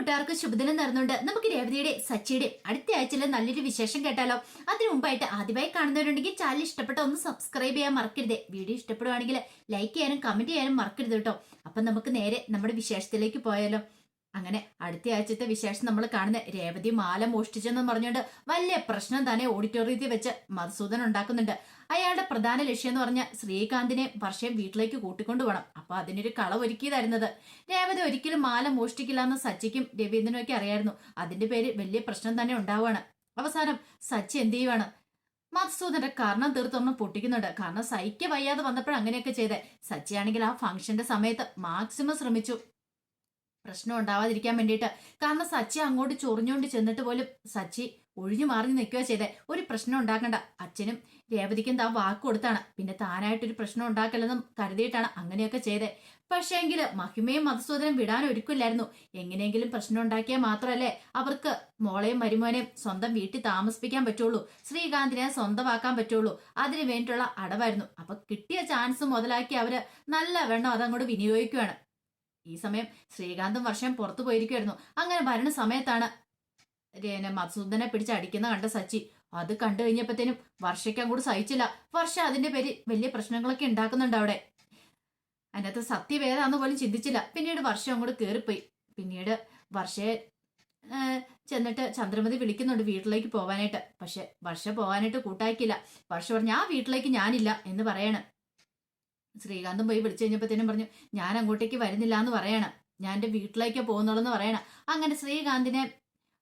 കൂട്ടുകാർക്ക് ശുഭദിനം നേർന്നുകൊണ്ട് നമുക്ക് രേവതിയുടെ സച്ചിയുടെ അടുത്ത ആഴ്ചയിലെ നല്ലൊരു വിശേഷം കേട്ടാലോ. അതിനു മുമ്പായിട്ട് ആദ്യമായി കാണുന്നവരുണ്ടെങ്കിൽ ചാനൽ ഇഷ്ടപ്പെട്ട ഒന്ന് സബ്സ്ക്രൈബ് ചെയ്യാൻ മറക്കരുത്. വീഡിയോ ഇഷ്ടപ്പെടുവാണെങ്കിൽ ലൈക്ക് ചെയ്യാനും കമന്റ് ചെയ്യാനും മറക്കരുത് കേട്ടോ. അപ്പൊ നമുക്ക് നേരെ നമ്മുടെ വിശേഷത്തിലേക്ക് പോയാലോ. അങ്ങനെ അടുത്ത ആഴ്ചത്തെ വിശേഷം നമ്മൾ കാണുന്ന രേവതി മാല മോഷ്ടിച്ചെന്ന് പറഞ്ഞുകൊണ്ട് വലിയ പ്രശ്നം തന്നെ ഓഡിറ്റോറിയത്തിൽ വെച്ച് മധുസൂദൻ ഉണ്ടാക്കുന്നുണ്ട്. അയാളുടെ പ്രധാന ലക്ഷ്യം എന്ന് പറഞ്ഞ ശ്രീകാന്തിനെ വർഷം വീട്ടിലേക്ക് കൂട്ടിക്കൊണ്ടു പോകണം. അപ്പൊ അതിനൊരു കളവൊരുക്കിയതായിരുന്നത് രേവതി ഒരിക്കലും മാല മോഷ്ടിക്കില്ല എന്ന് സച്ചിക്കും രവീന്ദ്രനും ഒക്കെ അറിയായിരുന്നു. അതിന്റെ പേര് വലിയ പ്രശ്നം തന്നെ ഉണ്ടാവുകയാണ്. അവസാനം സച്ചി എന്ത് ചെയ്യുവാണ്? മധുസൂദന്റെ കർണം തീർത്തൊന്നും പൊട്ടിക്കുന്നുണ്ട്. കാരണം സൈക്യ വയ്യാതെ വന്നപ്പോഴും അങ്ങനെയൊക്കെ ചെയ്തേ. സച്ചിയാണെങ്കിൽ ആ ഫംഗ്ഷന്റെ സമയത്ത് മാക്സിമം ശ്രമിച്ചു. പ്രശ്നം ഉണ്ടാവാതിരിക്കാൻ വേണ്ടിയിട്ട്. കാരണം സച്ചി അങ്ങോട്ട് ചൊറിഞ്ഞുകൊണ്ട് ചെന്നിട്ട് പോലും സച്ചി ഒഴിഞ്ഞു മാറി നിൽക്കുക ചെയ്തേ. ഒരു പ്രശ്നം ഉണ്ടാക്കണ്ട. അച്ഛനും രേവതിക്കും താ വാക്ക് കൊടുത്താണ്. പിന്നെ താനായിട്ടൊരു പ്രശ്നം ഉണ്ടാക്കല്ലെന്നും കരുതിയിട്ടാണ് അങ്ങനെയൊക്കെ ചെയ്തേ. പക്ഷേങ്കിൽ മഹിമയും മധുസൂദനം വിടാൻ ഒരുക്കില്ലായിരുന്നു. എങ്ങനെയെങ്കിലും പ്രശ്നം ഉണ്ടാക്കിയാൽ മാത്രമല്ലേ അവർക്ക് മോളെയും മരുമോനെയും സ്വന്തം വീട്ടിൽ താമസിപ്പിക്കാൻ പറ്റുള്ളൂ. ശ്രീകാന്തിനെ സ്വന്തമാക്കാൻ പറ്റുള്ളൂ. അതിനു വേണ്ടിയിട്ടുള്ള അടവായിരുന്നു. അപ്പൊ കിട്ടിയ ചാൻസ് മുതലാക്കി അവർ നല്ല വെണ്ണം അതങ്ങോട്ട് വിനിയോഗിക്കുകയാണ് ഈ സമയം ശ്രീകാന്തും വർഷം പുറത്തു പോയിരിക്കുമായിരുന്നു അങ്ങനെ ഭരണ സമയത്താണ് പിന്നെ മധുസൂദനെ പിടിച്ച് അടിക്കുന്ന കണ്ട സച്ചി. അത് കണ്ടു കഴിഞ്ഞപ്പോഴത്തേനും വർഷയ്ക്ക് അങ്ങോട്ട് സഹിച്ചില്ല. വർഷ അതിന്റെ പേര് വലിയ പ്രശ്നങ്ങളൊക്കെ ഉണ്ടാക്കുന്നുണ്ട് അവിടെ. അതിനകത്ത് സത്യം ഏതാന്ന് പോലും ചിന്തിച്ചില്ല. പിന്നീട് വർഷം അങ്ങോട്ട് കയറിപ്പോയി പിന്നീട് വർഷയെ ചെന്നിട്ട് ചന്ദ്രമതി വിളിക്കുന്നുണ്ട് വീട്ടിലേക്ക് പോവാനായിട്ട്. പക്ഷെ വർഷ പോവാനായിട്ട് കൂട്ടാക്കിയില്ല. വർഷ പറഞ്ഞു ആ വീട്ടിലേക്ക് ഞാനില്ല എന്ന് പറയാണ്. ശ്രീകാന്തും പോയി വിളിച്ചു കഴിഞ്ഞപ്പോഴത്തേനും പറഞ്ഞു ഞാൻ അങ്ങോട്ടേക്ക് വരുന്നില്ല എന്ന് പറയണം. ഞാൻ എന്റെ വീട്ടിലേക്ക് പോകുന്നുള്ളെന്ന് പറയണം. അങ്ങനെ ശ്രീകാന്തിനെ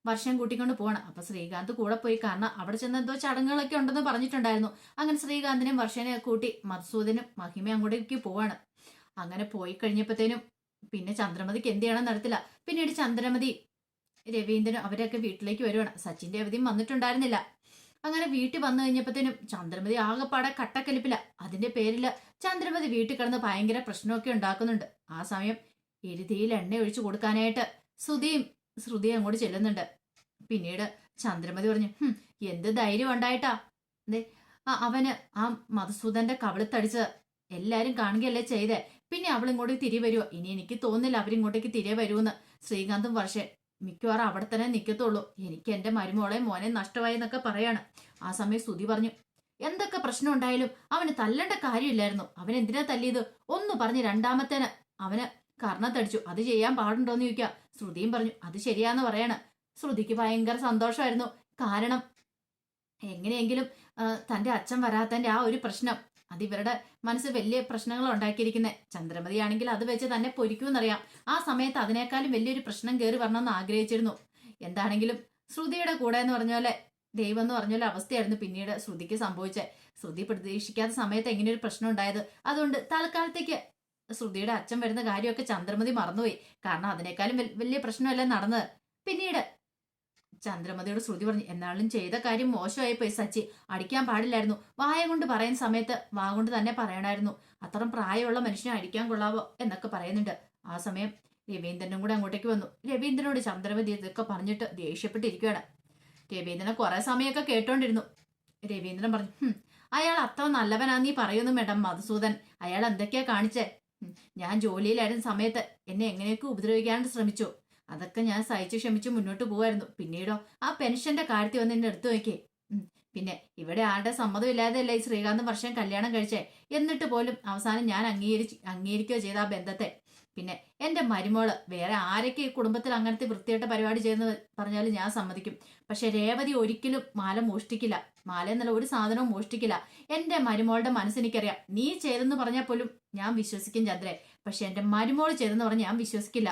വർഷം കൂട്ടിക്കൊണ്ട് പോകണം അപ്പൊ ശ്രീകാന്ത് കൂടെ പോയി കാരണം അവിടെ ചെന്ന് എന്തോ ചടങ്ങുകളൊക്കെ ഉണ്ടെന്ന് പറഞ്ഞിട്ടുണ്ടായിരുന്നു. അങ്ങനെ ശ്രീകാന്തിനെയും വർഷനെ കൂട്ടി മധുസൂദനും മഹിമയും അങ്ങോട്ടേക്ക് പോവാണ്. അങ്ങനെ പോയി കഴിഞ്ഞപ്പോഴത്തേനും പിന്നെ ചന്ദ്രമതിക്ക് എന്ത് ചെയ്യണം നടത്തില്ല പിന്നീട് ചന്ദ്രമതി രവീന്ദ്രനും അവരൊക്കെ വീട്ടിലേക്ക് വരുവാണ്. സച്ചിന്റെ അവധിയും വന്നിട്ടുണ്ടായിരുന്നില്ല. അങ്ങനെ വീട്ടിൽ വന്നു കഴിഞ്ഞപ്പോഴത്തേനും ചന്ദ്രമതി ആകെപ്പാടെ കട്ടക്കലിപ്പില്ല അതിന്റെ പേരിൽ ചന്ദ്രമതി വീട്ടിൽ കിടന്ന് ഭയങ്കര പ്രശ്നമൊക്കെ ഉണ്ടാക്കുന്നുണ്ട്. ആ സമയം എരുതിയിൽ എണ്ണ ഒഴിച്ചു കൊടുക്കാനായിട്ട് ശ്രുതിയും ശ്രുതിയും അങ്ങോട്ട് ചെല്ലുന്നുണ്ട്. പിന്നീട് ചന്ദ്രമതി പറഞ്ഞു എന്ത് ധൈര്യം ഉണ്ടായിട്ടാ? അതെ അവന് ആ മധുസൂദന്റെ കവിളത്തടിച്ച് എല്ലാരും കാണുകയല്ലേ ചെയ്തേ. പിന്നെ അവൾ തിരി വരുമോ ഇനി എനിക്ക് തോന്നില്ല അവരിങ്ങോട്ടേക്ക് തിരികെ വരുമെന്ന് ശ്രീകാന്തും വർഷേ മിക്കവാറും അവിടെ തന്നെ നിൽക്കത്തുള്ളൂ എനിക്ക് എന്റെ മരുമോളെ മോനെ നഷ്ടമായെന്നൊക്കെ പറയാണ്. ആ സമയം സ്തുതി പറഞ്ഞു എന്തൊക്കെ പ്രശ്നം ഉണ്ടായാലും അവന് തല്ലേണ്ട കാര്യമില്ലായിരുന്നു. അവൻ എന്തിനാ തല്ലിയത്? ഒന്ന് പറഞ്ഞ് രണ്ടാമത്തേന്. അവന് കർണത്തടിച്ചു അത് ചെയ്യാൻ പാടുണ്ടോന്ന് ചോദിക്കുക ശ്രുതിയും പറഞ്ഞു അത് ശരിയാന്ന് പറയാണ്. ശ്രുതിക്ക് ഭയങ്കര സന്തോഷമായിരുന്നു. കാരണം എങ്ങനെയെങ്കിലും തന്റെ അച്ഛൻ വരാത്തന്റെ ആ ഒരു പ്രശ്നം അത് ഇവരുടെ മനസ്സ് വലിയ പ്രശ്നങ്ങൾ ഉണ്ടാക്കിയിരിക്കുന്നത് ചന്ദ്രമതി ആണെങ്കിൽ അത് വെച്ച് തന്നെ പൊരിക്കുമെന്നറിയാം. ആ സമയത്ത് അതിനേക്കാളും വലിയൊരു പ്രശ്നം കയറി വരണമെന്ന് ആഗ്രഹിച്ചിരുന്നു. എന്താണെങ്കിലും ശ്രുതിയുടെ കൂടെ എന്ന് പറഞ്ഞ പോലെ ദൈവം എന്ന് പറഞ്ഞ അവസ്ഥയായിരുന്നു പിന്നീട് ശ്രുതിക്ക് സംഭവിച്ചത് ശ്രുതി പ്രതീക്ഷിക്കാത്ത സമയത്ത് എങ്ങനെ ഒരു പ്രശ്നം ഉണ്ടായത്? അതുകൊണ്ട് തൽക്കാലത്തേക്ക് ശ്രുതിയുടെ അച്ഛൻ വരുന്ന കാര്യമൊക്കെ ചന്ദ്രമതി മറന്നുപോയി. കാരണം അതിനേക്കാളും വലിയ പ്രശ്നമല്ല നടന്നത്. പിന്നീട് ചന്ദ്രമതിയോട് ശ്രുതി പറഞ്ഞു എന്നാലും ചെയ്ത കാര്യം മോശമായി പോയി സച്ചി. അടിക്കാൻ പാടില്ലായിരുന്നു. വായ കൊണ്ട് പറയുന്ന സമയത്ത് വാ കൊണ്ട് തന്നെ പറയണമായിരുന്നു അത്ര പ്രായമുള്ള മനുഷ്യനെ അടിക്കാൻ കൊള്ളാവോ എന്നൊക്കെ പറയുന്നുണ്ട്. ആ സമയം രവീന്ദ്രനും കൂടെ അങ്ങോട്ടേക്ക് വന്നു. രവീന്ദ്രനോട് ചന്ദ്രമതി ഇതൊക്കെ പറഞ്ഞിട്ട് ദേഷ്യപ്പെട്ടിരിക്കുകയാണ്. രവീന്ദ്രനെ കുറെ സമയമൊക്കെ കേട്ടോണ്ടിരുന്നു. രവീന്ദ്രൻ പറഞ്ഞു "ഹും, അയാൾ അത്ര നീ പറയുന്നു മേഡം മധുസൂദൻ. അയാൾ എന്തൊക്കെയാ കാണിച്ചേ? ഞാൻ ജോലിയിലായിരുന്ന സമയത്ത് എന്നെ എങ്ങനെയൊക്കെ ഉപദ്രവിക്കാണ്ട് ശ്രമിച്ചു. അതൊക്കെ ഞാൻ സഹിച്ചു ക്ഷമിച്ചു മുന്നോട്ട് പോവായിരുന്നു. പിന്നീടോ ആ പെൻഷന്റെ കാര്യത്തിൽ വന്ന് എന്നെ എടുത്തു നോക്കി. പിന്നെ ഇവിടെ ആരുടെ സമ്മതം ഇല്ലാതെയല്ലേ ഈ ശ്രീകാന്ത് വർഷം കല്യാണം കഴിച്ചേ? എന്നിട്ട് പോലും അവസാനം ഞാൻ അംഗീകരിച്ച് അംഗീകരിക്കുകയോ ചെയ്ത ആ ബന്ധത്തെ. പിന്നെ എന്റെ മരുമോൾ വേറെ ആരൊക്കെ ഈ കുടുംബത്തിൽ അങ്ങനത്തെ വൃത്തിയായിട്ട് പരിപാടി ചെയ്യുന്നത് പറഞ്ഞാലും ഞാൻ സമ്മതിക്കും. പക്ഷെ രേവതി ഒരിക്കലും മാല മോഷ്ടിക്കില്ല. മാല എന്നുള്ള ഒരു സാധനവും മോഷ്ടിക്കില്ല. എന്റെ മരുമോളുടെ മനസ്സെനിക്കറിയാം നീ ചെയ്തെന്ന് പറഞ്ഞാൽ പോലും ഞാൻ വിശ്വസിക്കും ചന്ദ്രേ. പക്ഷെ എന്റെ മരുമോൾ ചെയ്തെന്ന് പറഞ്ഞാൽ ഞാൻ വിശ്വസിക്കില്ല.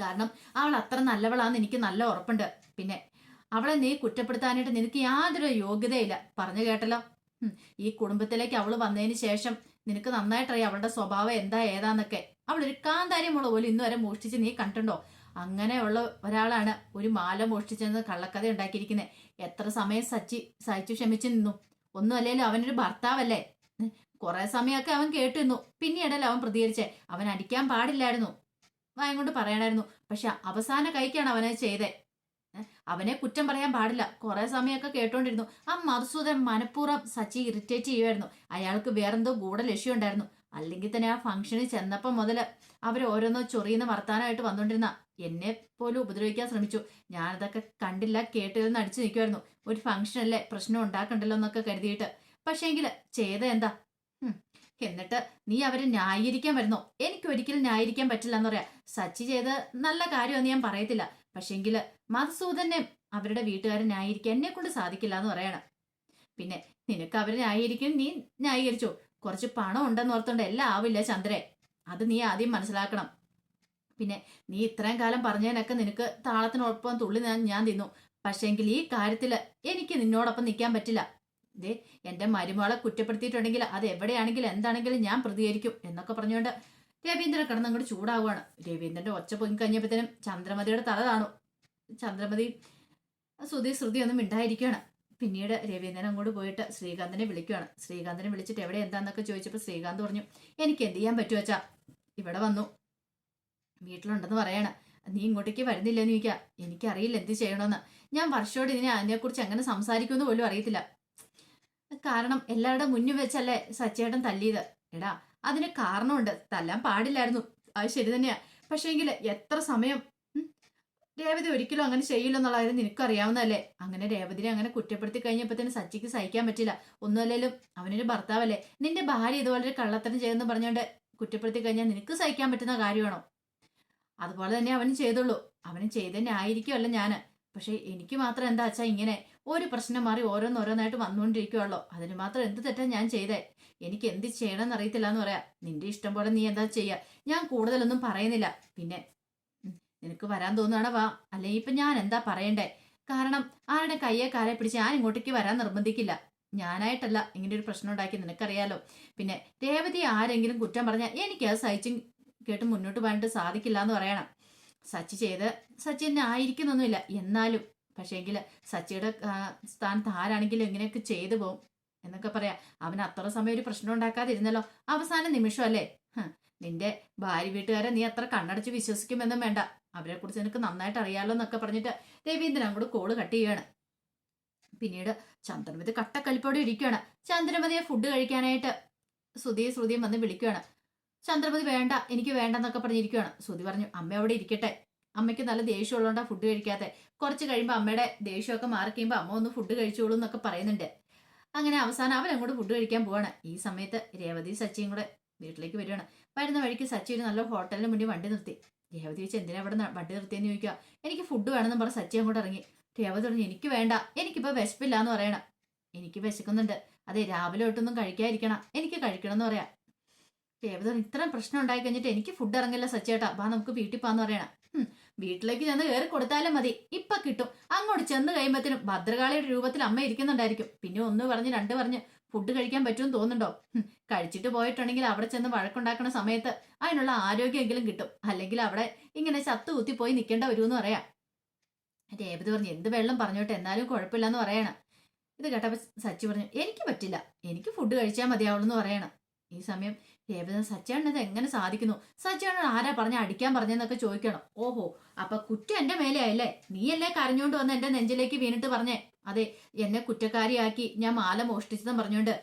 കാരണം അവൾ അത്ര നല്ലവളാന്ന് എനിക്ക് നല്ല ഉറപ്പുണ്ട്. പിന്നെ അവളെ നീ കുറ്റപ്പെടുത്താനായിട്ട് നിനക്ക് യാതൊരു യോഗ്യതയില്ല. പറഞ്ഞു കേട്ടല്ലോ. ഈ കുടുംബത്തിലേക്ക് അവൾ വന്നതിന് ശേഷം നിനക്ക് നന്നായിട്ടറിയാം അവളുടെ സ്വഭാവം എന്താ ഏതാന്നൊക്കെ. അവൾ ഒരു കാന്താര്യമുള്ള പോലും ഇന്ന് വരെ മോഷ്ടിച്ച് നീ കണ്ടുണ്ടോ അങ്ങനെയുള്ള ഒരാളാണ് ഒരു മാല മോഷ്ടിച്ചെന്ന് കള്ളക്കഥ ഉണ്ടാക്കിയിരിക്കുന്നത് എത്ര സമയം സച്ചി സഹിച്ചു ക്ഷമിച്ചു നിന്നു. ഒന്നും അല്ലേലും അവനൊരു ഭർത്താവല്ലേ? കുറെ സമയമൊക്കെ അവൻ കേട്ടു നിന്നു പിന്നീടല്ലേ അവൻ പ്രതികരിച്ചേ. അവൻ അടിക്കാൻ പാടില്ലായിരുന്നു. വായം കൊണ്ട് പറയണായിരുന്നു. പക്ഷെ അവസാന കൈക്കാണ് അവനെ ചെയ്തേ. അവനെ കുറ്റം പറയാൻ പാടില്ല. കുറെ സമയമൊക്കെ കേട്ടോണ്ടിരുന്നു. ആ മധുസൂദൻ മനഃപൂർവം സച്ചി ഇറിറ്റേറ്റ് ചെയ്യുമായിരുന്നു അയാൾക്ക് വേറെന്തോ ഗൂഢ ലക്ഷ്യം ഉണ്ടായിരുന്നു അല്ലെങ്കിൽ തന്നെ ആ ഫംഗ്ഷനിൽ ചെന്നപ്പം മുതൽ അവർ ഓരോന്നോ ചൊറിയുന്ന വർത്താനമായിട്ട് വന്നുകൊണ്ടിരുന്ന എന്നെ പോലും ഉപദ്രവിക്കാൻ ശ്രമിച്ചു. ഞാനതൊക്കെ കണ്ടില്ല കേട്ടില്ലെന്ന് അടിച്ചു നിൽക്കുമായിരുന്നു ഒരു ഫംഗ്ഷനല്ലേ പ്രശ്നം ഉണ്ടാക്കണ്ടല്ലോ എന്നൊക്കെ കരുതിയിട്ട്. പക്ഷേങ്കിൽ ചെയ്ത എന്താ. എന്നിട്ട് നീ അവരെ ന്യായീകരിക്കാൻ വരുന്നോ? എനിക്ക് ഒരിക്കലും ന്യായീകരിക്കാൻ പറ്റില്ല എന്ന് പറയാ. സച്ചി ചെയ്ത് നല്ല കാര്യമെന്ന് ഞാൻ പറയത്തില്ല. പക്ഷെങ്കിൽ മധുസൂദനെ അവരുടെ വീട്ടുകാരെ ന്യായീകരിക്കാൻ എന്നെ കൊണ്ട് സാധിക്കില്ല എന്ന് പറയണം. പിന്നെ നിനക്ക് അവരെ ന്യായീകരിക്കും നീ ന്യായീകരിച്ചോ? കുറച്ച് പണം ഉണ്ടെന്ന് ഓർത്തോണ്ട് എല്ലാം ആവില്ല ചന്ദ്രേ. അത് നീ ആദ്യം മനസ്സിലാക്കണം. പിന്നെ നീ ഇത്രയും കാലം പറഞ്ഞതിനൊക്കെ നിനക്ക് താളത്തിനൊപ്പം തുള്ളി ഞാൻ തിന്നു. പക്ഷേങ്കിൽ ഈ കാര്യത്തിൽ എനിക്ക് നിന്നോടൊപ്പം നിൽക്കാൻ പറ്റില്ല. ദേ എന്റെ മരുമകളെ കുറ്റപ്പെടുത്തിയിട്ടുണ്ടെങ്കിൽ അത് എവിടെയാണെങ്കിലും എന്താണെങ്കിലും ഞാൻ പ്രതികരിക്കും എന്നൊക്കെ പറഞ്ഞുകൊണ്ട് രവീന്ദ്രൻ കിടന്ന് അങ്ങോട്ട് ചൂടാവുകയാണ്. രവീന്ദ്രന്റെ ഒച്ച പൊങ്ങി കഴിഞ്ഞപ്പോഴത്തേനും ചന്ദ്രമതിയുടെ തല കാണും ചന്ദ്രമതി ശ്രുതി ശ്രുതി ഒന്നും മിണ്ടായിരിക്കുകയാണ്. പിന്നീട് രവീന്ദ്രൻ അങ്ങോട്ട് പോയിട്ട് ശ്രീകാന്തിനെ വിളിക്കുകയാണ്. ശ്രീകാന്തിനെ വിളിച്ചിട്ട് എവിടെ എന്താന്നൊക്കെ ചോദിച്ചപ്പോൾ ശ്രീകാന്ത് പറഞ്ഞു എനിക്ക് എന്ത് ചെയ്യാൻ പറ്റുമോ വെച്ചാ ഇവിടെ വന്നു. വീട്ടിലുണ്ടെന്ന് പറയാണ്. നീ ഇങ്ങോട്ടേക്ക് വരുന്നില്ലെന്ന് ചോദിക്കുക എനിക്കറിയില്ല എന്ത് ചെയ്യണമെന്ന്. ഞാൻ വർഷയോട് ഇതിനെ അതിനെക്കുറിച്ച് എങ്ങനെ സംസാരിക്കുമെന്ന് പോലും അറിയത്തില്ല. കാരണം എല്ലാവരുടെ മുന്നിൽ വെച്ചല്ലേ സച്ചേട്ടൻ തല്ലിയത്? എടാ അതിന് കാരണമുണ്ട്. തല്ലാൻ പാടില്ലായിരുന്നു. അത് ശരി തന്നെയാ. പക്ഷേങ്കിൽ എത്ര സമയം രേവതി ഒരിക്കലും അങ്ങനെ ചെയ്യില്ലെന്നുള്ള കാര്യം നിനക്കറിയാവുന്നതല്ലേ? അങ്ങനെ രേവതിനെ അങ്ങനെ കുറ്റപ്പെടുത്തി കഴിഞ്ഞപ്പോൾ തന്നെ സച്ചിക്ക് സഹിക്കാൻ പറ്റില്ല. ഒന്നുമല്ലേലും അവനൊരു ഭർത്താവല്ലേ. നിന്റെ ഭാര്യ ഇതുപോലെ ഒരു കള്ളത്തരം ചെയ്തെന്ന് പറഞ്ഞുകൊണ്ട് കുറ്റപ്പെടുത്തി കഴിഞ്ഞാൽ നിനക്ക് സഹിക്കാൻ പറ്റുന്ന കാര്യമാണോ? അതുപോലെ തന്നെ അവനും ചെയ്തുള്ളൂ. അവനും ചെയ്തന്നെ ആയിരിക്കുമല്ല ഞാൻ പക്ഷെ എനിക്ക് മാത്രം എന്താ വെച്ചാ ഇങ്ങനെ ഒരു പ്രശ്നം മാറി ഓരോന്നോരോന്നായിട്ട് വന്നുകൊണ്ടിരിക്കുവല്ലോ അതിന് മാത്രം എന്ത് തെറ്റാ ഞാൻ ചെയ്തേ? എനിക്ക് എന്ത് ചെയ്യണമെന്ന് അറിയത്തില്ല എന്ന് പറയാ. നിന്റെ ഇഷ്ടം പോലെ നീ എന്താ ചെയ്യുക ഞാൻ കൂടുതലൊന്നും പറയുന്നില്ല. പിന്നെ നിനക്ക് വരാൻ തോന്നുകയാണ് വാ? അല്ലെങ്കിൽ ഇപ്പൊ ഞാൻ എന്താ പറയണ്ടേ? കാരണം ആരുടെ കയ്യെ കാലെ പിടിച്ച് ഞാൻ ഇങ്ങോട്ടേക്ക് വരാൻ നിർബന്ധിക്കില്ല. ഞാനായിട്ടല്ല ഇങ്ങനെ ഒരു പ്രശ്നം ഉണ്ടാക്കി നിനക്കറിയാലോ. പിന്നെ രേവതി ആരെങ്കിലും കുറ്റം പറഞ്ഞാൽ എനിക്ക് അത് സഹിച്ചും കേട്ട് മുന്നോട്ട് പോകാനായിട്ട് സാധിക്കില്ല എന്ന് പറയണം. സച്ചി ചെയ്ത് സച്ചിനെ ആയിരിക്കുന്നൊന്നുമില്ല. എന്നാലും പക്ഷേങ്കിൽ സച്ചിയുടെ സ്ഥാനത്ത് ആരാണെങ്കിലും ഇങ്ങനെയൊക്കെ ചെയ്തു പോകും എന്നൊക്കെ പറയാം. അവൻ അത്ര സമയം ഒരു പ്രശ്നം ഉണ്ടാക്കാതിരുന്നല്ലോ. അവസാന നിമിഷം അല്ലേ നിന്റെ ഭാര്യ വീട്ടുകാരെ നീ അത്ര കണ്ണടച്ച് വിശ്വസിക്കുമെന്നും വേണ്ട. അവരെ കുറിച്ച് നിനക്ക് നന്നായിട്ട് അറിയാലോ എന്നൊക്കെ പറഞ്ഞിട്ട് രവീന്ദ്രൻ അങ്ങോട്ട് കോൾ കട്ട് ചെയ്യാണ് പിന്നീട് ചന്ദ്രമതി കട്ടക്കലിപ്പോടെ ഇരിക്കുകയാണ് ചന്ദ്രമതിയെ ഫുഡ് കഴിക്കാനായിട്ട് ശ്രുതിയും ശ്രുതിയും വന്ന് വിളിക്കുകയാണ് ചന്ദ്രമതി വേണ്ട എനിക്ക് വേണ്ടെന്നൊക്കെ പറഞ്ഞിരിക്കുകയാണ് ശ്രുതി പറഞ്ഞു അമ്മ അവിടെ ഇരിക്കട്ടെ. അമ്മയ്ക്ക് നല്ല ദേഷ്യമുള്ളതുകൊണ്ടാ ഫുഡ് കഴിക്കാതെ കുറച്ച് കഴിയുമ്പോൾ അമ്മയുടെ ദേഷ്യമൊക്കെ മാറി കഴിയുമ്പോൾ അമ്മ ഒന്ന് ഫുഡ് കഴിച്ചോളൂ എന്നൊക്കെ പറയുന്നുണ്ട്. അങ്ങനെ അവസാനം അവൻ അങ്ങോട്ട് ഫുഡ് കഴിക്കാൻ പോവാണ്. ഈ സമയത്ത് രേവതി സച്ചിയും കൂടെ വീട്ടിലേക്ക് വരികയാണ് വരുന്ന വഴിക്ക് സച്ചി ഒരു നല്ല ഹോട്ടലിന് മുന്നിൽ വണ്ടി നിർത്തി. രേവതി വെച്ച് എന്തിനാ അവിടെ വണ്ടി നിർത്തിയെന്ന് ചോദിക്കുക എനിക്ക് ഫുഡ് വേണമെന്ന് പറഞ്ഞ് സച്ചി അങ്ങോട്ട് ഇറങ്ങി. രേവതി പറഞ്ഞു എനിക്ക് വേണ്ട. എനിക്കിപ്പോൾ വിശപ്പില്ല എന്ന് പറയണം. എനിക്ക് വിശക്കുന്നുണ്ട്. അതെ രാവിലെ തൊട്ടൊന്നും കഴിക്കാതിരിക്കണം. എനിക്ക് കഴിക്കണം എന്ന് പറയാം. പറഞ്ഞു ഇത്രയും പ്രശ്നം ഉണ്ടായി കഴിഞ്ഞിട്ട് എനിക്ക് ഫുഡ് ഇറങ്ങില്ല സച്ചേട്ടാ വാ നമുക്ക് വീട്ടിൽ പോകാന്ന് പറയണം. വീട്ടിലേക്ക് ചെന്ന് കയറി കൊടുത്താലും മതി. ഇപ്പൊ കിട്ടും. അങ്ങോട്ട് ചെന്ന് കഴിയുമ്പത്തിനും ഭദ്രകാളിയുടെ രൂപത്തിൽ അമ്മ ഇരിക്കുന്നുണ്ടായിരിക്കും. പിന്നെ ഒന്ന് പറഞ്ഞ് രണ്ട് പറഞ്ഞ് ഫുഡ് കഴിക്കാൻ പറ്റുമെന്ന് തോന്നുന്നുണ്ടോ? കഴിച്ചിട്ട് പോയിട്ടുണ്ടെങ്കിൽ അവിടെ ചെന്ന് വഴക്കുണ്ടാക്കുന്ന സമയത്ത് അതിനുള്ള ആരോഗ്യമെങ്കിലും കിട്ടും. അല്ലെങ്കിൽ അവിടെ ഇങ്ങനെ ചത്തു കുത്തി പോയി നിൽക്കേണ്ട വരുമെന്ന് പറയാം. രേവതി പറഞ്ഞു എന്ത് വെള്ളം പറഞ്ഞോട്ടെ എന്നാലും കുഴപ്പമില്ലെന്ന് പറയണം. ഇത് കേട്ടപ്പോൾ സച്ചി പറഞ്ഞു എനിക്ക് പറ്റില്ല. എനിക്ക് ഫുഡ് കഴിച്ചാൽ മതിയാവുള്ളൂ എന്ന് പറയണം. ഈ സമയം രേവതി സച്ചേണ്ണൻ ഇത് എങ്ങനെ സാധിക്കുന്നു? സച്ചേണ്ണൻ ആരാ പറഞ്ഞ അടിക്കാൻ പറഞ്ഞെന്നൊക്കെ ചോദിക്കണം. ഓഹോ അപ്പൊ കുറ്റം എന്റെ മേലെയായല്ലേ? നീയല്ലേ കരഞ്ഞോണ്ട് വന്ന് എന്റെ നെഞ്ചിലേക്ക് വീണിട്ട് പറഞ്ഞേ? അതെ എന്നെ കുറ്റക്കാരിയാക്കി ഞാൻ മാല മോഷ്ടിച്ചതെന്ന് പറഞ്ഞോണ്ട്.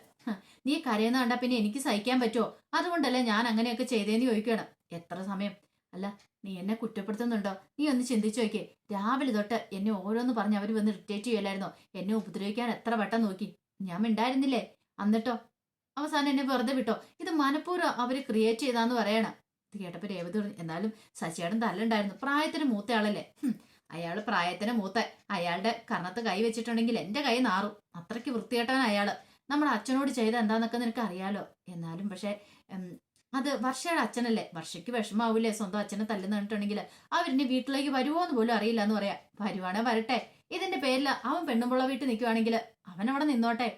നീ കരയുന്ന കണ്ടാ പിന്നെ എനിക്ക് സഹിക്കാൻ പറ്റുമോ അതുകൊണ്ടല്ലേ ഞാൻ അങ്ങനെയൊക്കെ ചെയ്തേന്ന് ചോദിക്കണം. എത്ര സമയം? അല്ല നീ എന്നെ കുറ്റപ്പെടുത്തുന്നുണ്ടോ? നീ ഒന്ന് ചിന്തിച്ചു നോക്കിയേ. രാവിലെ തൊട്ട് എന്നെ ഓരോന്ന് പറഞ്ഞ് അവർ വന്ന് ഇറിറ്റേറ്റ് ചെയ്യലായിരുന്നോ എന്നെ ഉപദ്രവിക്കാൻ എത്ര വട്ടം നോക്കി. ഞാൻ മിണ്ടായിരുന്നില്ലേ? എന്നിട്ടോ അവസാനം എന്നെ വെറുതെ വിട്ടോ. ഇത് മനഃപൂർവം അവർ ക്രിയേറ്റ് ചെയ്താന്ന് പറയണം. ഇത് കേട്ടപ്പോ രേവതി പറഞ്ഞു എന്നാലും ശശിയേടൻ തല്ലുണ്ടായിരുന്നു. പ്രായത്തിന് മൂത്തയാളല്ലേ? അയാൾ പ്രായത്തിന് മൂത്ത അയാളുടെ കർണത്ത് കൈ വെച്ചിട്ടുണ്ടെങ്കിൽ എന്റെ കൈ നാറും. അത്രയ്ക്ക് വൃത്തികെട്ടവൻ അയാൾ. നമ്മുടെ അച്ഛനോട് ചെയ്ത എന്താന്നൊക്കെ നിനക്ക് അറിയാലോ എന്നാലും പക്ഷെ അത് വർഷയുടെ അച്ഛനല്ലേ? വർഷയ്ക്ക് വിഷമാവൂലേ? സ്വന്തം അച്ഛനെ തല്ലുന്ന കണ്ടിട്ടുണ്ടെങ്കിൽ അവരിന്റെ വീട്ടിലേക്ക് വരുമോ എന്ന് പോലും അറിയില്ല എന്ന് പറയാ. വരുവാണെ വരട്ടെ. ഇതിന്റെ പേരിൽ അവൻ പെണ്ണുമ്പുള്ള വീട്ടിൽ നിൽക്കുവാണെങ്കിൽ അവൻ അവിടെ നിന്നോട്ടെ.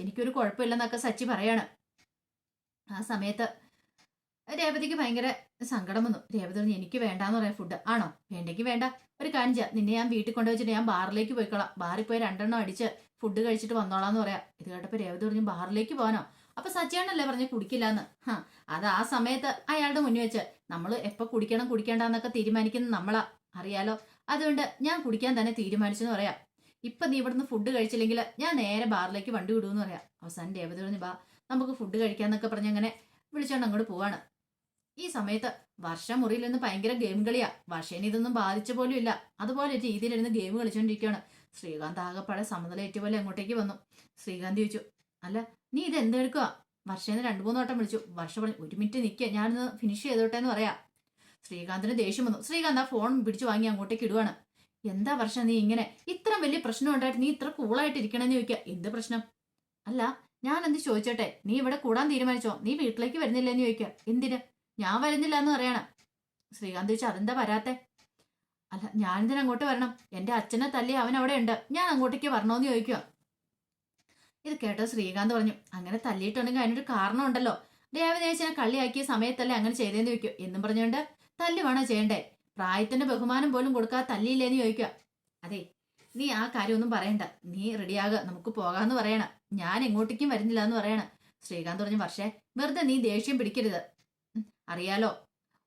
എനിക്കൊരു കുഴപ്പമില്ലെന്നൊക്കെ സച്ചി പറയാണ്. ആ സമയത്ത് രേവതിക്ക് ഭയങ്കര സങ്കടം വന്നു. രേവതി പറഞ്ഞു എനിക്ക് വേണ്ടാന്ന് പറയാം ഫുഡ് ആണോ? വേണ്ടെങ്കിൽ വേണ്ട. ഒരു ചെയ്യാം. നിന്നെ ഞാൻ വീട്ടിൽ കൊണ്ടുവച്ചിട്ട് ഞാൻ ബാറിലേക്ക് പോയിക്കോളാം. ബാറിൽ പോയി രണ്ടെണ്ണം അടിച്ച് ഫുഡ് കഴിച്ചിട്ട് വന്നോളാന്ന് പറയാം. ഇത് കേട്ടപ്പോൾ രേവതി പറഞ്ഞു ബാറിലേക്ക് പോകാനോ അപ്പൊ സച്ചിയാണല്ലേ പറഞ്ഞ് കുടിക്കില്ലാന്ന്. ഹാ അത് ആ സമയത്ത് അയാളുടെ മുന്നിൽ വെച്ച് നമ്മൾ എപ്പോൾ കുടിക്കണം കുടിക്കേണ്ടെന്നൊക്കെ തീരുമാനിക്കുന്നത് നമ്മളാ. അറിയാലോ? അതുകൊണ്ട് ഞാൻ കുടിക്കാൻ തന്നെ തീരുമാനിച്ചെന്ന് പറയാം. ഇപ്പൊ നീ ഇവിടുന്ന് ഫുഡ് കഴിച്ചില്ലെങ്കിൽ ഞാൻ നേരെ ബാറിലേക്ക് വണ്ടി വിടുമെന്ന് പറയാം. അവസാനം രേവതി പറഞ്ഞു ബാ നമുക്ക് ഫുഡ് കഴിക്കാന്നൊക്കെ പറഞ്ഞ് അങ്ങനെ വിളിച്ചോണ്ട് അങ്ങോട്ട് പോവാണ്. ഈ സമയത്ത് വർഷ മുറിയിൽ നിന്ന് ഭയങ്കര ഗെയിം കളിയാ. വർഷേനെ ഇതൊന്നും ബാധിച്ച പോലും ഇല്ല. അതുപോലെ രീതിയിലിരുന്ന് ഗെയിം കളിച്ചോണ്ടിരിക്കുകയാണ് ശ്രീകാന്ത് ആകെപ്പാടെ സമനിലയേറ്റ പോലെ അങ്ങോട്ടേക്ക് വന്നു. ശ്രീകാന്ത് ചോദിച്ചു അല്ല നീ ഇത് എന്തെടുക്കുക വർഷേന്ന് രണ്ടു മൂന്ന് വട്ടം വിളിച്ചു. വർഷ പറഞ്ഞു ഒരു മിനിറ്റ് നിൽക്കുക ഞാനൊന്ന് ഫിനിഷ് ചെയ്തോട്ടെ എന്ന് പറയാം. ശ്രീകാന്തിന് ദേഷ്യം വന്നു. ശ്രീകാന്ത് ആ ഫോൺ പിടിച്ചു വാങ്ങി അങ്ങോട്ടേക്ക് ഇടുവാണ്. എന്താ വർഷ നീ ഇങ്ങനെ? ഇത്ര വലിയ പ്രശ്നം ഉണ്ടായിട്ട് നീ ഇത്ര കൂളായിട്ട് ഇരിക്കണമെന്ന് ചോദിക്കുക എന്ത് പ്രശ്നം? അല്ല ഞാൻ എന്ത് ചോദിച്ചോട്ടെ? നീ ഇവിടെ കൂടാൻ തീരുമാനിച്ചോ? നീ വീട്ടിലേക്ക് വരുന്നില്ല എന്ന് ചോദിക്കുക എന്തിന്? ഞാൻ വരുന്നില്ല എന്ന് പറയണം. ശ്രീകാന്ത് ചോദിച്ചു അതെന്താ വരാത്തെ? അല്ല ഞാൻ ഞാനിതിന് അങ്ങോട്ട് വരണം. എന്റെ അച്ഛനെ തല്ലി അവൻ അവിടെ ഉണ്ട്. ഞാൻ അങ്ങോട്ടേക്ക് വരണോന്ന് ചോദിക്കുക ഇത് കേട്ടോ ശ്രീകാന്ത് പറഞ്ഞു അങ്ങനെ തല്ലിയിട്ടുണ്ടെങ്കിൽ അതിനൊരു കാരണം ഉണ്ടല്ലോ. ദേവദേശനെ കള്ളിയാക്കിയ സമയത്തല്ലേ അങ്ങനെ ചെയ്തേന്ന് ചോദിക്കും. എന്നും പറഞ്ഞുകൊണ്ട് തല്ലി വേണോ ചെയ്യണ്ടേ? പ്രായത്തിന്റെ ബഹുമാനം പോലും കൊടുക്കാതെ തല്ലിയില്ലേന്ന് ചോദിക്കുക. അതെ നീ ആ കാര്യമൊന്നും പറയണ്ട. നീ റെഡിയാക നമുക്ക് പോകാന്ന് പറയണ. ഞാൻ എങ്ങോട്ടേക്കും വരുന്നില്ല എന്ന് പറയണ. ശ്രീകാന്ത് പറഞ്ഞു വർഷേ വെറുതെ നീ ദേഷ്യം പിടിക്കരുത്. അറിയാലോ?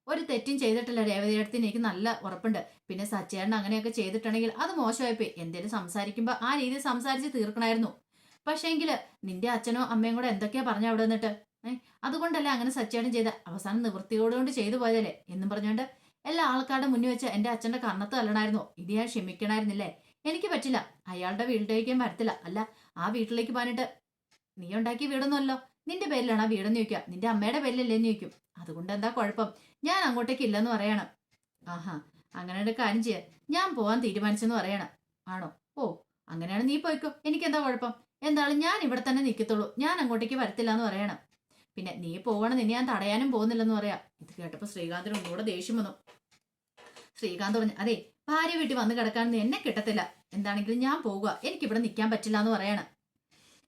ഒരു തെറ്റും ചെയ്തിട്ടില്ല രേവതിയുടെ എനിക്ക് നല്ല ഉറപ്പുണ്ട്. പിന്നെ സച്ചേട്ടൻ അങ്ങനെയൊക്കെ ചെയ്തിട്ടുണ്ടെങ്കിൽ അത് മോശമായിപ്പോയി. എന്തേലും സംസാരിക്കുമ്പോൾ ആ രീതിയിൽ സംസാരിച്ച് തീർക്കണമായിരുന്നു പക്ഷേങ്കിൽ നിന്റെ അച്ഛനോ അമ്മയും കൂടെ എന്തൊക്കെയാ പറഞ്ഞ അവിടെ നിന്നിട്ട്? അതുകൊണ്ടല്ലേ അങ്ങനെ സച്ചേട്ടൻ ചെയ്ത അവസാനം നിവൃത്തിയോടുകൊണ്ട് ചെയ്തു പോയതല്ലേ? എന്നും പറഞ്ഞുകൊണ്ട് എല്ലാ ആൾക്കാരുടെ മുന്നിൽ വെച്ച് എന്റെ അച്ഛന്റെ കണ്ണത്ത് തല്ലണായിരുന്നു. ഇത് ഞാൻ ക്ഷമിക്കണായിരുന്നില്ലേ? എനിക്ക് പറ്റില്ല. അയാളുടെ വീട്ടിലേക്കും വരത്തില്ല. അല്ല ആ വീട്ടിലേക്ക് പോയിട്ട് നീ ഉണ്ടാക്കിയ വീടൊന്നുമല്ലോ. നിന്റെ പേരിലാണ് ആ വീടെന്ന് ചോദിക്കുക. നിന്റെ അമ്മയുടെ പേരിലല്ലേന്ന് ചോദിക്കും. അതുകൊണ്ട് എന്താ കുഴപ്പം? ഞാൻ അങ്ങോട്ടേക്ക് ഇല്ലെന്ന് പറയണം. ആഹാ അങ്ങനെ ഒരു കാര്യം ചെയ്യ. ഞാൻ പോവാൻ തീരുമാനിച്ചെന്ന് പറയണം. ആണോ? ഓ അങ്ങനെയാണ് നീ പോയിക്കോ. എനിക്കെന്താ കുഴപ്പം? എന്താണ് ഞാൻ ഇവിടെ തന്നെ നിൽക്കത്തുള്ളൂ. ഞാൻ അങ്ങോട്ടേക്ക് വരത്തില്ല എന്ന് പറയണം. പിന്നെ നീ പോവണം നിന്നെ ഞാൻ തടയാനും പോകുന്നില്ലെന്ന് പറയാ. ഇത് കേട്ടപ്പോ ശ്രീകാന്തിന് ഒന്നുകൂടെ ദേഷ്യം വന്നു. ശ്രീകാന്ത് പറഞ്ഞു അതെ ഭാര്യ വീട്ടിൽ വന്ന് കിടക്കാനൊന്നും എന്നെ കിട്ടത്തില്ല. എന്താണെങ്കിലും ഞാൻ പോകുക എനിക്കിവിടെ നിൽക്കാൻ പറ്റില്ല എന്ന് പറയാണ്.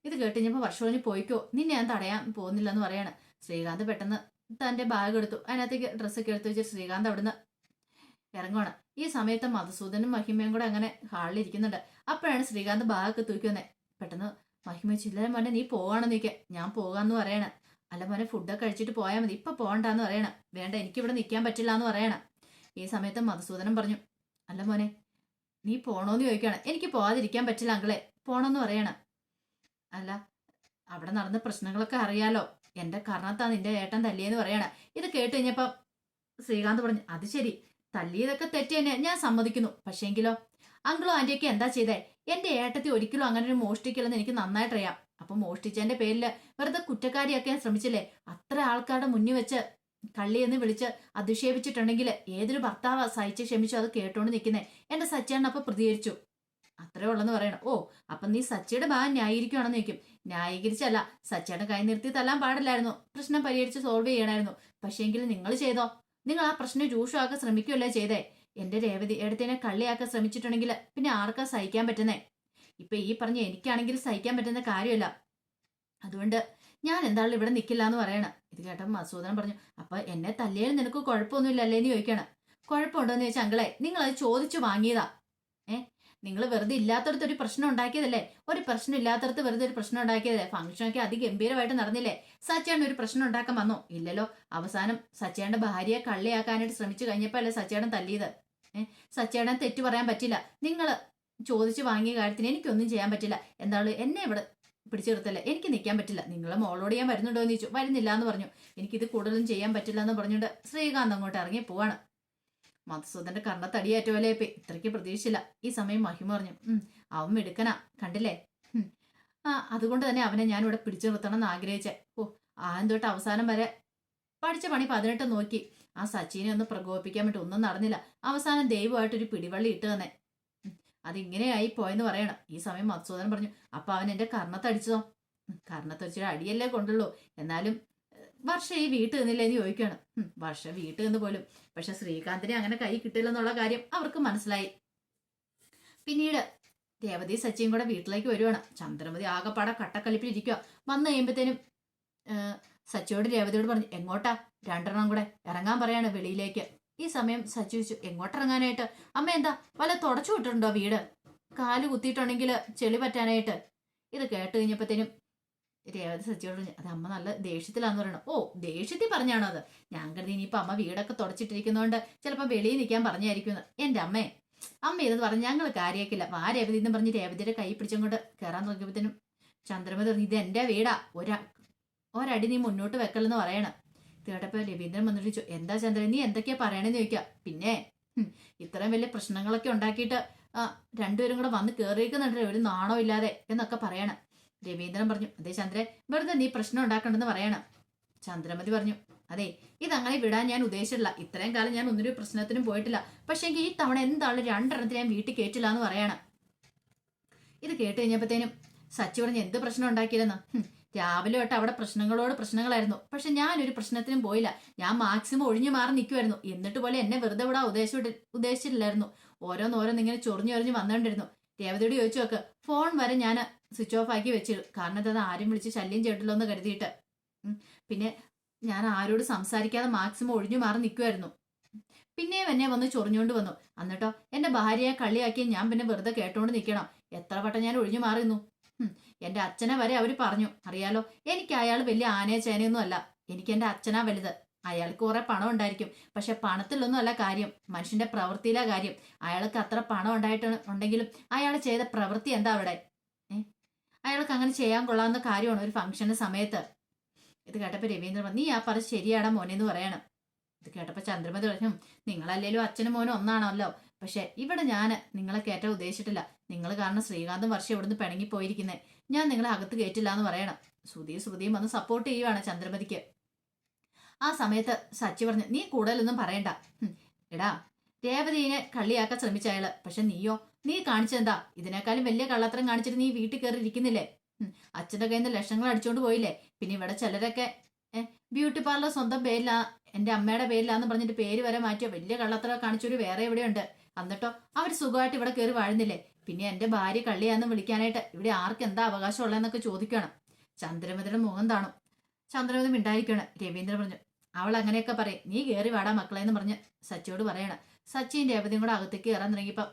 ഇത് കേട്ട് കഴിഞ്ഞപ്പോൾ വർഷം കഴിഞ്ഞ് പോയിക്കോ നിന്നെ ഞാൻ തടയാൻ പോകുന്നില്ല എന്ന് പറയാണ്. ശ്രീകാന്ത് പെട്ടെന്ന് തന്റെ ബാഗ് എടുത്തു. അതിനകത്തേക്ക് ഡ്രസ്സൊക്കെ എടുത്തു വെച്ച് ശ്രീകാന്ത് അവിടുന്ന് ഇറങ്ങുവാണ്. ഈ സമയത്ത് മധുസൂദനും മഹിമയും കൂടെ അങ്ങനെ ഹാളിൽ ഇരിക്കുന്നുണ്ട്. അപ്പോഴാണ് ശ്രീകാന്ത് ബാഗൊക്കെ തൂക്കി വന്നത് പെട്ടെന്ന് മഹിമ ചില്ലരം പറഞ്ഞ നീ പോവാണെന്ന് നീക്കെ. ഞാൻ പോകാന്ന് പറയണ. അല്ല മോനെ ഫുഡൊക്കെ കഴിച്ചിട്ട് പോയാൽ മതി. ഇപ്പൊ പോകണ്ടെന്ന് പറയണം. വേണ്ട എനിക്ക് ഇവിടെ നിൽക്കാൻ പറ്റില്ല എന്ന് പറയണം. ഈ സമയത്ത് മധുസൂദനം പറഞ്ഞു അല്ല മോനെ നീ പോണോന്ന് ചോദിക്കുകയാണ്. എനിക്ക് പോവാതിരിക്കാൻ പറ്റില്ല അങ്കിളെ. പോണോന്ന് പറയണം. അല്ല അവിടെ നടന്ന പ്രശ്നങ്ങളൊക്കെ അറിയാലോ. എന്റെ കാരണത്താ നിന്റെ ഏട്ടൻ തല്ലിയെന്ന് പറയണം. ഇത് കേട്ട് കഴിഞ്ഞപ്പം ശ്രീകാന്ത് പറഞ്ഞു അത് ശരി. തല്ലിയതൊക്കെ തെറ്റ് തന്നെ ഞാൻ സമ്മതിക്കുന്നു. പക്ഷേങ്കിലോ അങ്കിളോ ആന്റിയൊക്കെ എന്താ ചെയ്തേ? എന്റെ ഏട്ടത്തി ഒരിക്കലും അങ്ങനെ ഒരു മോഷ്ടിക്കില്ലെന്ന് എനിക്ക് നന്നായിട്ട് അറിയാം അപ്പൊ മോഷ്ടിച്ചതിന്റെ പേരിൽ വെറുതെ കുറ്റക്കാരിയാക്കാൻ ശ്രമിച്ചില്ലേ? അത്ര ആൾക്കാരുടെ മുന്നിൽ വെച്ച് കള്ളി എന്ന് വിളിച്ച് അധിക്ഷേപിച്ചിട്ടുണ്ടെങ്കിൽ ഏതൊരു ഭർത്താവ് സഹിച്ച് ക്ഷമിച്ചു അത് കേട്ടോണ്ട് നിൽക്കുന്നേ എന്റെ സച്ചേണ്ണ അപ്പൊ പ്രതികരിച്ചു. അത്രേ ഉള്ളെന്ന് പറയണം. ഓ അപ്പൊ നീ സച്ചിയുടെ ഭാഗം ന്യായീകരിക്കുകയാണെന്ന് ചോദിക്കും. ന്യായീകരിച്ചല്ല സച്ചയുടെ കൈ നിർത്തി തല്ലാൻ പാടില്ലായിരുന്നു. പ്രശ്നം പരിഹരിച്ച് സോൾവ് ചെയ്യണമായിരുന്നു പക്ഷേങ്കിൽ നിങ്ങൾ ചെയ്തോ? നിങ്ങൾ ആ പ്രശ്നം രൂക്ഷമാക്കാൻ ശ്രമിക്കുകയല്ലേ ചെയ്തേ? എന്റെ രേവതി എടുത്തതിനെ കള്ളിയാക്കാൻ ശ്രമിച്ചിട്ടുണ്ടെങ്കിൽ പിന്നെ ആർക്കാ സഹിക്കാൻ പറ്റുന്നേ? ഇപ്പൊ ഈ പറഞ്ഞ എനിക്കാണെങ്കിൽ സഹിക്കാൻ പറ്റുന്ന കാര്യമല്ല. അതുകൊണ്ട് ഞാൻ എന്തായാലും ഇവിടെ നിൽക്കില്ല എന്ന് പറയണം. ഇത് കേട്ടപ്പോൾ മസൂദനം പറഞ്ഞു അപ്പൊ എന്നെ തല്ലിയാലും നിനക്ക് കുഴപ്പമൊന്നുമില്ലല്ലേ? എന്ന് ചോദിക്കണം. കുഴപ്പമുണ്ടോ എന്ന് ചോദിച്ചാൽ അങ്കളെ നിങ്ങൾ അത് ചോദിച്ചു വാങ്ങിയതാ. ഏ നിങ്ങൾ വെറുതെ ഇല്ലാത്തടത്ത് ഒരു പ്രശ്നം ഉണ്ടാക്കിയതല്ലേ? ഒരു പ്രശ്നം ഇല്ലാത്തടത്ത് വെറുതെ ഒരു പ്രശ്നം ഉണ്ടാക്കിയതല്ലേ? ഫംഗ്ഷനൊക്കെ അതിഗംഭീരമായിട്ട് നടന്നില്ലേ? സച്ചേട്ടൻ ഒരു പ്രശ്നം ഉണ്ടാക്കാൻ വന്നോ? ഇല്ലല്ലോ. അവസാനം സച്ചേട്ടന്റെ ഭാര്യയെ കള്ളിയാക്കാനായിട്ട് ശ്രമിച്ചു കഴിഞ്ഞപ്പോൾ അല്ലേ സച്ചേട്ടൻ തല്ലിയത്? ഏഹ് സച്ചേട്ടൻ തെറ്റു പറയാൻ പറ്റില്ല. നിങ്ങൾ ചോദിച്ചു വാങ്ങിയ കാര്യത്തിന് എനിക്കൊന്നും ചെയ്യാൻ പറ്റില്ല. എന്താണ് എന്നെ ഇവിടെ പിടിച്ചു നിർത്തല്ല എനിക്ക് നിൽക്കാൻ പറ്റില്ല. നിങ്ങളെ മോളോട് ഞാൻ വരുന്നുണ്ടോ എന്ന് ചോദിച്ചു. വരുന്നില്ല എന്ന് പറഞ്ഞു. എനിക്കിത് കൂടുതലും ചെയ്യാൻ പറ്റില്ല എന്ന് പറഞ്ഞുകൊണ്ട് ശ്രീകാന്ത് അങ്ങോട്ട് ഇറങ്ങി പോവാണ്. മധുസൂദന്റെ കർണത്തടിയേറ്റ പോലെ ഇപ്പൊ? ഇത്രയ്ക്ക് പ്രതീക്ഷിച്ചില്ല. ഈ സമയം മഹിമ പറഞ്ഞു. അവൻ മിടുക്കനാ. കണ്ടില്ലേ? ആ അതുകൊണ്ട് തന്നെ അവനെ ഞാൻ ഇവിടെ പിടിച്ചു നിർത്തണം എന്ന് ആഗ്രഹിച്ചേ. ഓ ആദ്യം അവസാനം വരെ പഠിച്ച പണി പതിനെട്ട് നോക്കി. ആ സച്ചിനെ ഒന്ന് പ്രകോപിപ്പിക്കാൻ വേണ്ടി ഒന്നും നടന്നില്ല. അവസാനം ദൈവമായിട്ടൊരു പിടിവള്ളി ഇട്ട് തന്നെ. അതിങ്ങനെയായി പോയെന്ന് പറയണം. ഈ സമയം മധുസൂദനം പറഞ്ഞു അപ്പൊ അവൻ എന്റെ കർണത്തടിച്ചതോ കർണത്തടിച്ചൊരു അടിയല്ലേ കൊണ്ടുള്ളൂ. എന്നാലും വർഷ ഈ വീട്ടിൽ നിന്നില്ലേ എന്ന് ചോദിക്കുകയാണ്. വർഷ വീട്ടിൽ നിന്ന് പോലും. പക്ഷെ ശ്രീകാന്തിനെ അങ്ങനെ കൈ കിട്ടില്ലെന്നുള്ള കാര്യം അവർക്ക് മനസ്സിലായി. പിന്നീട് രേവതി സച്ചിയും കൂടെ വീട്ടിലേക്ക് വരുവാണ്. ചന്ദ്രമതി ആകെപ്പാടെ കട്ടക്കലിപ്പിലിരിക്കുക വന്നു കഴിയുമ്പോഴത്തേനും സച്ചിയോട് രേവതിയോട് പറഞ്ഞു എങ്ങോട്ടാ? രണ്ടെണ്ണം കൂടെ ഇറങ്ങാൻ പറയാണ് വെളിയിലേക്ക്. ഈ സമയം സച്ചു ചോദിച്ചു എങ്ങോട്ടിറങ്ങാനായിട്ട്? അമ്മ എന്താ വല്ല തുടച്ചു വിട്ടിട്ടുണ്ടോ വീട്? കാൽ കുത്തിയിട്ടുണ്ടെങ്കിൽ ചെളി പറ്റാനായിട്ട്. ഇത് കേട്ട് കഴിഞ്ഞപ്പോഴത്തേനും രേവതി സച്ചിയോട് പറഞ്ഞു അത് അമ്മ നല്ല ദേഷ്യത്തിലാന്ന് പറയണം. ഓ ദേഷ്യത്തിൽ പറഞ്ഞാണോ അത്? ഞാൻ കരുതി ഇനിയിപ്പോൾ അമ്മ വീടൊക്കെ തുടച്ചിട്ടിരിക്കുന്നതുകൊണ്ട് ചിലപ്പോൾ വെളിയിൽ നിൽക്കാൻ പറഞ്ഞായിരിക്കും എന്റെ അമ്മേ അമ്മ ഇതെന്ന് പറഞ്ഞ് ഞങ്ങൾ കാര്യമാക്കില്ല വാ രേവതി എന്ന് പറഞ്ഞ് രേവതിയുടെ കൈ പിടിച്ചങ്ങോട്ട് കയറാൻ തുടങ്ങിയപ്പോഴത്തേനും ചന്ദ്രമതി പറഞ്ഞു ഇത് എന്റെ വീടാ. ഒരാ ഒരടി നീ മുന്നോട്ട് വെക്കലെന്ന് പറയണം. ഇത് കേട്ടപ്പോ രവീന്ദ്രൻ വന്നിട്ട് ചോദിച്ചു എന്താ ചന്ദ്രൻ നീ എന്തൊക്കെയാ പറയണെന്ന് ചോദിക്കുക പിന്നെ ഇത്രയും വലിയ പ്രശ്നങ്ങളൊക്കെ ഉണ്ടാക്കിയിട്ട് ആ രണ്ടുപേരും കൂടെ വന്ന് കയറിയിരിക്കുന്നുണ്ട് ഒരു നാണോ ഇല്ലാതെ എന്നൊക്കെ പറയണം. രവീന്ദ്രൻ പറഞ്ഞു അതെ ചന്ദ്രൻ വെറുതെ നീ പ്രശ്നം ഉണ്ടാക്കണ്ടെന്ന് പറയണം. ചന്ദ്രമതി പറഞ്ഞു അതെ ഇതങ്ങനെ വിടാൻ ഞാൻ ഉദ്ദേശിച്ചില്ല ഇത്രയും കാലം ഞാൻ ഒന്നൊരു പ്രശ്നത്തിനും പോയിട്ടില്ല. പക്ഷേ ഈ തവണ എന്താണ് രണ്ടെണ്ണത്തിന് ഞാൻ വീട്ടിൽ കേട്ടില്ല എന്ന് പറയണം. ഇത് കേട്ട് കഴിഞ്ഞപ്പോഴത്തേനും സച്ചി പറഞ്ഞ് എന്ത് പ്രശ്നം ഉണ്ടാക്കിയില്ലെന്ന് രാവിലെ തൊട്ട് അവിടെ പ്രശ്നങ്ങളോട് പ്രശ്നങ്ങളായിരുന്നു. പക്ഷെ ഞാൻ ഒരു പ്രശ്നത്തിനും പോയില്ല. ഞാൻ മാക്സിമം ഒഴിഞ്ഞു മാറി നിൽക്കുമായിരുന്നു എന്നിട്ട് പോലെ എന്നെ വെറുതെ വിടാൻ ഉദ്ദേശിച്ചിട്ട് ഉദ്ദേശിച്ചിട്ടില്ലായിരുന്നു ഓരോന്നോരോന്ന് ഇങ്ങനെ ചൊറിഞ്ഞൊറിഞ്ഞ് വന്നുകൊണ്ടിരുന്നു രേവതിയോട് ചോദിച്ചു നോക്ക് ഫോൺ വരെ ഞാൻ സ്വിച്ച് ഓഫ് ആക്കി വെച്ചിരുന്നു കാരണം അത് ആരും വിളിച്ച് ശല്യം ചെയ്തിട്ടില്ലോ എന്ന് കരുതിയിട്ട്. പിന്നെ ഞാൻ ആരോട് സംസാരിക്കാതെ മാക്സിമം ഒഴിഞ്ഞു മാറി നിൽക്കുമായിരുന്നു പിന്നെയും എന്നെ വന്ന് ചൊറിഞ്ഞുകൊണ്ട് വന്നു. എന്നിട്ടോ എന്റെ ഭാര്യയെ കളിയാക്കി ഞാൻ പിന്നെ വെറുതെ കേട്ടോണ്ട് നിൽക്കണം. എത്ര വട്ടം ഞാൻ ഒഴിഞ്ഞു മാറിയിരുന്നു. എന്റെ അച്ഛനെ വരെ അവർ പറഞ്ഞു. അറിയാലോ എനിക്ക് അയാൾ വലിയ ആനയെ ചേനയൊന്നും അല്ല. എനിക്ക് എന്റെ അച്ഛനാ വലുത്. അയാൾക്ക് കുറെ പണം ഉണ്ടായിരിക്കും. പക്ഷെ പണത്തിലൊന്നും അല്ല കാര്യം. മനുഷ്യന്റെ പ്രവൃത്തിയിലാ കാര്യം. അയാൾക്ക് അത്ര പണം ഉണ്ടായിട്ട് ഉണ്ടെങ്കിലും അയാൾ ചെയ്ത പ്രവൃത്തി എന്താ അവിടെ? അയാൾക്ക് അങ്ങനെ ചെയ്യാൻ കൊള്ളാവുന്ന കാര്യമാണ് ഒരു ഫംഗ്ഷന്റെ സമയത്ത്? ഇത് കേട്ടപ്പോ രവീന്ദ്രൻ പറഞ്ഞു, നീ ആ പറ ശരിയാടാ മോനെ എന്ന് പറയണം. ഇത് കേട്ടപ്പോ ചന്ദ്രമതി പറഞ്ഞു നിങ്ങളല്ലേലും അച്ഛനും മോനും ഒന്നാണല്ലോ. പക്ഷെ ഇവിടെ ഞാൻ നിങ്ങളെ കയറ്റാൻ ഉദ്ദേശിച്ചിട്ടില്ല. നിങ്ങൾ കാരണം ശ്രീകാന്തും വർഷം ഇവിടുന്ന് പിണങ്ങി പോയിരിക്കുന്നത് ഞാൻ നിങ്ങളെ അകത്ത് കയറ്റില്ല എന്ന് പറയണം. ശ്രുതിയും ശ്രുതിയും വന്ന് സപ്പോർട്ട് ചെയ്യുവാണ് ചന്ദ്രമതിക്ക്. ആ സമയത്ത് സച്ചി പറഞ്ഞു നീ കൂടുതലൊന്നും പറയണ്ട. എടാ രേവതിനെ കള്ളിയാക്കാൻ ശ്രമിച്ച പക്ഷെ നീയോ? നീ കാണിച്ചെന്താ ഇതിനേക്കാളും വലിയ കള്ളത്തരം കാണിച്ചിട്ട് നീ വീട്ടിൽ കയറി ഇരിക്കുന്നില്ലേ? അച്ഛന്റെ കയ്യിൽ നിന്ന് ലക്ഷങ്ങൾ അടിച്ചോണ്ട് പോയില്ലേ? പിന്നെ ഇവിടെ ചിലരൊക്കെ ബ്യൂട്ടി പാർലർ സ്വന്തം പേരില്ല എന്റെ അമ്മയുടെ പേരിലാന്ന് പറഞ്ഞിട്ട് പേര് വരെ മാറ്റിയോ? വലിയ കള്ളത്തരം കാണിച്ചൊരു വേറെ എവിടെയുണ്ട്? എന്നിട്ടോ അവർ സുഖമായിട്ട് ഇവിടെ കയറി വാഴുന്നില്ലേ? പിന്നെ എന്റെ ഭാര്യ കള്ളിയാന്ന് വിളിക്കാനായിട്ട് ഇവിടെ ആർക്ക് എന്താ അവകാശം ഉള്ളതെന്നൊക്കെ ചോദിക്കണം. ചന്ദ്രമതിയുടെ മുഖം താണു ചന്ദ്രമതി മിണ്ടായിരിക്കണം. രവീന്ദ്രൻ പറഞ്ഞു അവൾ അങ്ങനെയൊക്കെ പറയും. നീ കയറി വാടാ മക്കളെ എന്ന് പറഞ്ഞ് സച്ചിയോട് പറയണം. സച്ചിയും രേവതിയും കൂടെ അകത്തേക്ക് കയറാൻ തുടങ്ങിയപ്പോ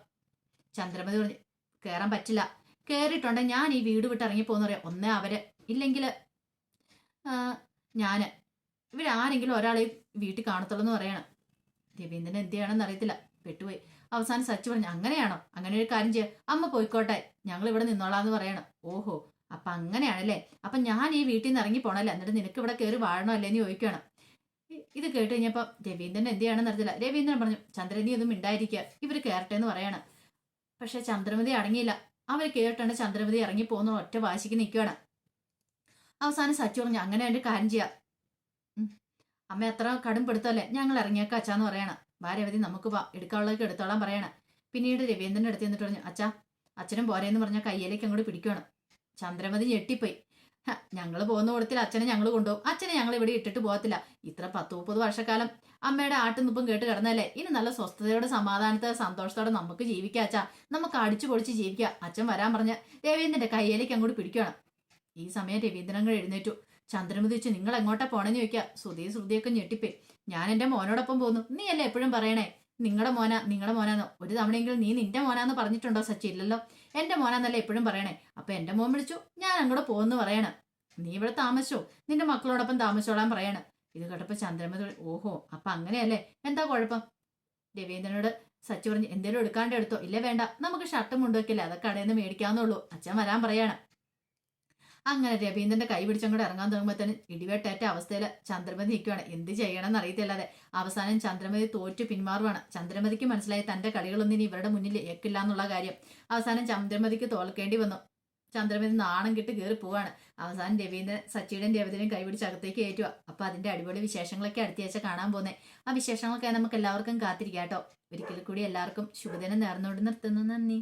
ചന്ദ്രമതി പറഞ്ഞു കയറാൻ പറ്റില്ല. കയറിയിട്ടുണ്ടെങ്കിൽ ഞാൻ ഈ വീട് വിട്ട് ഇറങ്ങിപ്പോന്ന് പറയാം. ഒന്നേ അവർ ഇല്ലെങ്കിൽ ഞാൻ ഇവരാരെങ്കിലും ഒരാളെ വീട്ടിൽ കാണത്തുള്ളൂ എന്ന് പറയണം. രവീന്ദ്രൻ എന്ത് ചെയ്യണമെന്ന് അറിയത്തില്ല. പെട്ടുപോയി. അവസാനം സച്ചു പറഞ്ഞു അങ്ങനെയാണോ? അങ്ങനെ ഒരു കാര്യം ചെയ്യാം. അമ്മ പോയിക്കോട്ടെ. ഞങ്ങൾ ഇവിടെ നിന്നോളാന്ന് പറയണം. ഓഹോ അപ്പൊ അങ്ങനെയാണല്ലേ? അപ്പൊ ഞാൻ ഈ വീട്ടിൽ നിന്ന് ഇറങ്ങി പോണല്ലേ? എന്നിട്ട് നിനക്ക് ഇവിടെ കയറി വാഴണോ അല്ലേ എന്ന് ചോദിക്കണം ഇത് കേട്ട് കഴിഞ്ഞപ്പോൾ രവീന്ദ്രൻ എന്ത് ചെയ്യണമെന്ന് അറിയത്തില്ല രവീന്ദ്രൻ പറഞ്ഞു ചന്ദ്രനി ഒന്നും മിണ്ടായിരിക്കുക ഇവർ കയറട്ടെ എന്ന് പറയണം. പക്ഷെ ചന്ദ്രമതി അടങ്ങിയില്ല. അവർ കേട്ടാണ് ചന്ദ്രമതി ഇറങ്ങി പോകുന്ന ഒറ്റ വാശിക്ക് നിൽക്കുകയാണ് അവസാനം സച്ചു പറഞ്ഞു അങ്ങനെ ഒരു കാര്യം ചെയ്യാം. അമ്മ എത്ര കടുംപെടുത്തല്ലേ ഞങ്ങൾ ഇറങ്ങിയേക്കാം അച്ഛാന്ന് പറയണം. ഭാര്യവതി നമുക്ക് എടുക്കാനുള്ളതൊക്കെ എടുത്തോളാൻ പറയണം. പിന്നീട് രവീന്ദ്രന്റെ അടുത്ത് എന്നിട്ട് പറഞ്ഞു അച്ഛാ അച്ഛനും പോരേന്ന് പറഞ്ഞാൽ കയ്യിലേക്ക് അങ്ങോട്ട് പിടിക്കണം ചന്ദ്രമതി ഞെട്ടിപ്പോയി. ഞങ്ങൾ പോകുന്ന കൂടത്തിൽ അച്ഛനെ ഞങ്ങൾ കൊണ്ടുപോകും. അച്ഛനെ ഞങ്ങൾ ഇവിടെ ഇട്ടിട്ട് പോകത്തില്ല. ഇത്ര പത്ത് മുപ്പത് വർഷക്കാലം അമ്മയുടെ ആട്ടുനിപ്പും കേട്ട് കിടന്നല്ലേ? ഇനി നല്ല സ്വസ്ഥതയോടെ സമാധാനത്തോടെ സന്തോഷത്തോടെ നമുക്ക് ജീവിക്കാം അച്ഛാ. നമുക്ക് അടിച്ചു പൊളിച്ച് ജീവിക്കാം. അച്ഛൻ വരാൻ പറഞ്ഞ് രവീന്ദ്രന്റെ കയ്യിലേക്ക് അങ്ങോട്ട് പിടിക്കണം ഈ സമയം രവീന്ദ്രൻ എഴുന്നേറ്റു. ചന്ദ്രമതി വെച്ച് നിങ്ങൾ എങ്ങോട്ടാ പോണെന്ന് ചോദിക്കുക ശ്രുതി ശ്രുതിയൊക്കെ ഞെട്ടിപ്പോയി. ഞാൻ എന്റെ മോനോടൊപ്പം പോന്നു. നീ അല്ലേ എപ്പോഴും പറയണേ? നിങ്ങളുടെ മോന നിങ്ങളുടെ മോനാന്നോ. ഒരു തവണയെങ്കിലും നീ നിന്റെ മോനാന്ന് പറഞ്ഞിട്ടുണ്ടോ സച്ചി ഇല്ലല്ലോ എന്റെ മോനാന്നല്ലേ എപ്പോഴും പറയണേ. അപ്പൊ എന്റെ മോൻ വിളിച്ചു ഞാൻ അങ്ങോട്ട് പോകുന്നു പറയണ. നീ ഇവിടെ താമസിച്ചോ? നിന്റെ മക്കളോടൊപ്പം താമസിച്ചോളാൻ പറയണ. ഇത് കേട്ടപ്പോ ചന്ദ്രമതി ഓഹോ അപ്പൊ അങ്ങനെയല്ലേ? എന്താ കുഴപ്പം? രവീന്ദ്രനോട് സച്ചി പറഞ്ഞു എന്തേലും എടുക്കാണ്ട് എടുത്തോ. ഇല്ലേ വേണ്ട. നമുക്ക് ഷർട്ടും കൊണ്ടുവയ്ക്കില്ല അതൊക്കെ കടയിൽ നിന്ന് മേടിക്കാവുന്നുള്ളൂ അച്ഛൻ വരാൻ പറയാണ്. അങ്ങനെ രവീന്ദ്രന്റെ കൈ പിടിച്ചങ്ങോട്ട് ഇറങ്ങാൻ തുടങ്ങുമ്പോഴത്തേനും ഇടിവെട്ടേറ്റ അവസ്ഥയിൽ ചന്ദ്രമതി നിൽക്കുകയാണ് എന്ത് ചെയ്യണമെന്ന് അറിയത്തില്ലാതെ. അവസാനം ചന്ദ്രമതി തോറ്റു പിന്മാറുവാണ്. ചന്ദ്രമതിക്ക് മനസ്സിലായി തന്റെ കളികളൊന്നും ഇനി ഇവരുടെ മുന്നിൽ ഏക്കില്ല എന്നുള്ള കാര്യം. അവസാനം ചന്ദ്രമതിക്ക് തോൽക്കേണ്ടി വന്നു. ചന്ദ്രമതി നാണം കിട്ട് കയറി പോവാണ്. അവസാനം രവീന്ദ്രൻ സച്ചിയുടെയും രവീന്ദ്രനും കൈപിടിച്ച് അകത്തേക്ക് കയറ്റുക അപ്പൊ അതിന്റെ അടിപൊളി വിശേഷങ്ങളൊക്കെ അടുത്തയാഴ്ച കാണാൻ പോകുന്നത് ആ വിശേഷങ്ങളൊക്കെ നമുക്ക് എല്ലാവർക്കും കാത്തിരിക്കാം കേട്ടോ. ഒരിക്കൽ കൂടി എല്ലാവർക്കും ശുഭദിനം നേർന്നുകൊണ്ട് നിർത്തുന്നു. നന്ദി.